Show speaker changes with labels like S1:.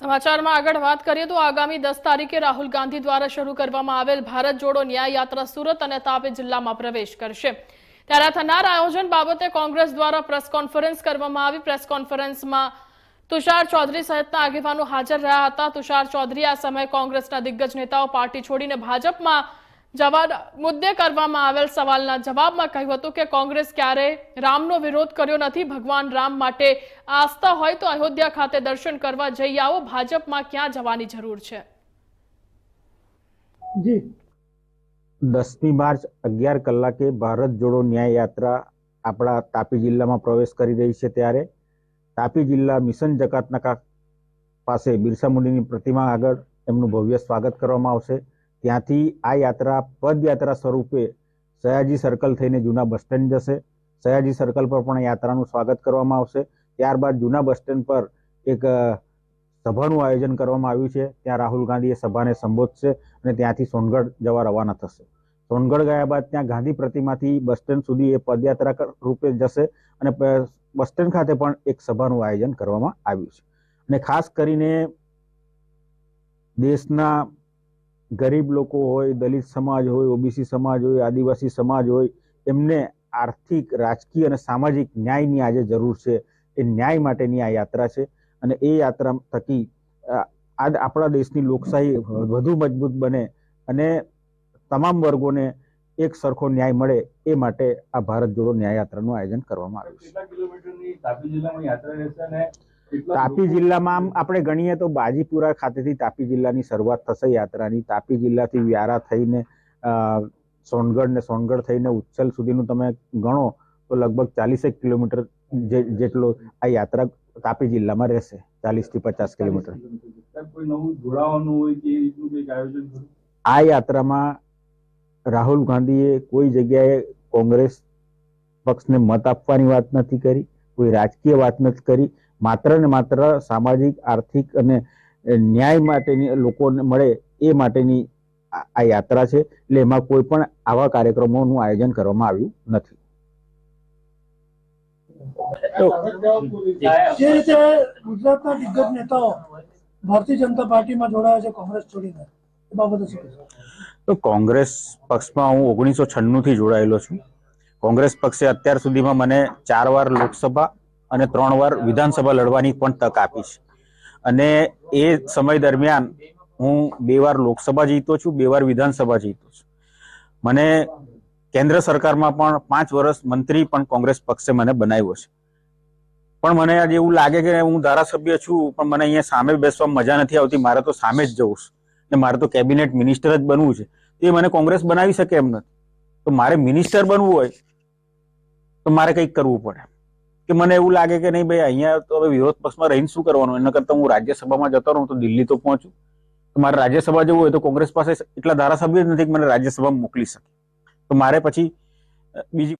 S1: સમાચારમાં આગળ વાત કરીએ તો આગામી દસ તારીખે રાહુલ ગાંધી દ્વારા શરૂ કરવામાં આવેલ ભારત જોડો ન્યાય યાત્રા સુરત અને તાપી જિલ્લામાં પ્રવેશ કરશે. ત્યારે થનાર આયોજન બાબતે કોંગ્રેસ દ્વારા પ્રેસ કોન્ફરન્સ કરવામાં આવી. પ્રેસ કોન્ફરન્સમાં તુષાર ચૌધરી સહિતના આગેવાનો હાજર રહ્યા હતા. તુષાર ચૌધરી આ સમયે કોંગ્રેસના દિગ્ગજ નેતાઓ પાર્ટી છોડીને ભાજપમાં જવા મુદ્દે કરવામાં આવેલ સવાલના જવાબમાં કહ્યું હતું કે કોંગ્રેસ ક્યારેય રામનો વિરોધ કર્યો નથી, ભગવાન રામ માટે આસ્થા હોય તો અયોધ્યા ખાતે દર્શન કરવા જઈ આવો, ભાજપમાં ક્યાં જવાની જરૂર છે?
S2: જી.
S3: દસમી માર્ચ અગિયાર કલાકે ભારત જોડો ન્યાય યાત્રા આપણા તાપી જિલ્લામાં પ્રવેશ કરી રહી છે ત્યારે તાપી જિલ્લા મિશન જકાતનાકા પાસે બિરસા મુંડીની પ્રતિમા આગળ એમનું ભવ્ય સ્વાગત કરવામાં આવશે. ત્યાંથી આ યાત્રા, પદયાત્રા સ્વરૂપે સયાજી સર્કલ થઈને જૂના બસ સ્ટેન્ડ જશે. સયાજી સર્કલ પર પણ યાત્રાનું સ્વાગત કરવામાં આવશે. ત્યારબાદ જૂના બસ સ્ટેન્ડ પર એક સભાનું આયોજન કરવામાં આવ્યું છે. ત્યાં રાહુલ ગાંધી એ સભાને સંબોધશે અને ત્યાંથી સોનગઢ જવા રવાના થશે. સોનગઢ ગયા બાદ ત્યાં ગાંધી પ્રતિમાથી બસ સ્ટેન્ડ સુધી એ પદયાત્રા રૂપે જશે અને બસ સ્ટેન્ડ ખાતે પણ એક સભાનું આયોજન કરવામાં આવ્યું છે. અને ખાસ કરીને દેશના ગરીબ લોકો હોય, દલિત સમાજ હોય, ઓબીસી સમાજ હોય, આદિવાસી સમાજ હોય, એમને આર્થિક, રાજકીય અને સામાજિક ન્યાયની આજે જરૂર છે. એ ન્યાય માટેની આ યાત્રા છે અને એ યાત્રા થકી આજ આપણા દેશની લોકશાહી વધુ મજબૂત બને અને તમામ વર્ગોને એક સરખો ન્યાય મળે એ માટે આ ભારત જોડો ન્યાય યાત્રાનું આયોજન કરવામાં આવ્યું છે.
S2: તાપી જિલ્લામાં
S3: આમ આપણે ગણીએ તો બાજીપુરા ખાતેથી તાપી જિલ્લાની શરૂઆત થશે યાત્રાની. તાપી જિલ્લાથી વ્યારા થઈને સોનગઢ ને સોનગઢ થઈને ઉચ્છલ સુધીનું તમે ગણો તો લગભગ ચાલીસેક કિલોમીટર જેટલો આ યાત્રા તાપી જિલ્લામાં રહેશે. ચાલીસથી પચાસ કિલોમીટર આ યાત્રામાં રાહુલ ગાંધીએ કોઈ જગ્યાએ કોંગ્રેસ પક્ષને મત આપવાની વાત નથી કરી કોઈ રાજકીય વાત નથી કરી. માત્ર ને માત્ર સામાજિક આર્થિક અને ન્યાય માટેની લોકોને મળે એ માટેની આ યાત્રા છે. એટલે એમાં કોઈ પણ આવા કાર્યક્રમોનું આયોજન કરવામાં આવ્યું નથી.
S4: જે રીતે ગુજરાતના દિગ્ગજ નેતાઓ ભારતીય જનતા પાર્ટીમાં જોડાયા છે કોંગ્રેસ છોડીને એ બાબતે શું
S3: તો કોંગ્રેસ પક્ષમાં હું ઓગણીસો છન્નુંથી જોડાયેલો છું. કોંગ્રેસ પક્ષે અત્યાર સુધીમાં મને ચાર વાર લોકસભા અને ત્રણ વાર વિધાનસભા લડવાની પણ તક આપી છે. અને એ સમય દરમિયાન હું બે વાર લોકસભા જીતો છું બે વાર વિધાનસભા જીતો છું. મને કેન્દ્ર સરકારમાં પણ પાંચ વર્ષ મંત્રી પણ કોંગ્રેસ પક્ષે મને બનાવ્યો છે. પણ મને આજે એવું લાગે કે હું ધારાસભ્ય છું પણ મને અહીંયા સામે બેસવા મજા નથી આવતી મારે તો સામે જ જવું છે. ને મારે તો કેબિનેટ મિનિસ્ટર જ બનવું છે. તો એ મને કોંગ્રેસ બનાવી શકે એમ નથી. તો મારે મિનિસ્ટર બનવું હોય તો મારે કંઈક કરવું પડે. કે મને એવું લાગે કે નહીં ભાઈ, અહીંયા તો હવે વિરોધ પક્ષમાં રહીને શું કરવાનું? એના કરતાં હું રાજ્યસભામાં જતો રહું તો દિલ્હી તો પહોંચું. તો મારે રાજ્યસભા જવું હોય તો કોંગ્રેસ પાસે એટલા ધારાસભ્ય જ નથી કે મને રાજ્યસભામાં મોકલી શકે. તો મારે પછી બીજી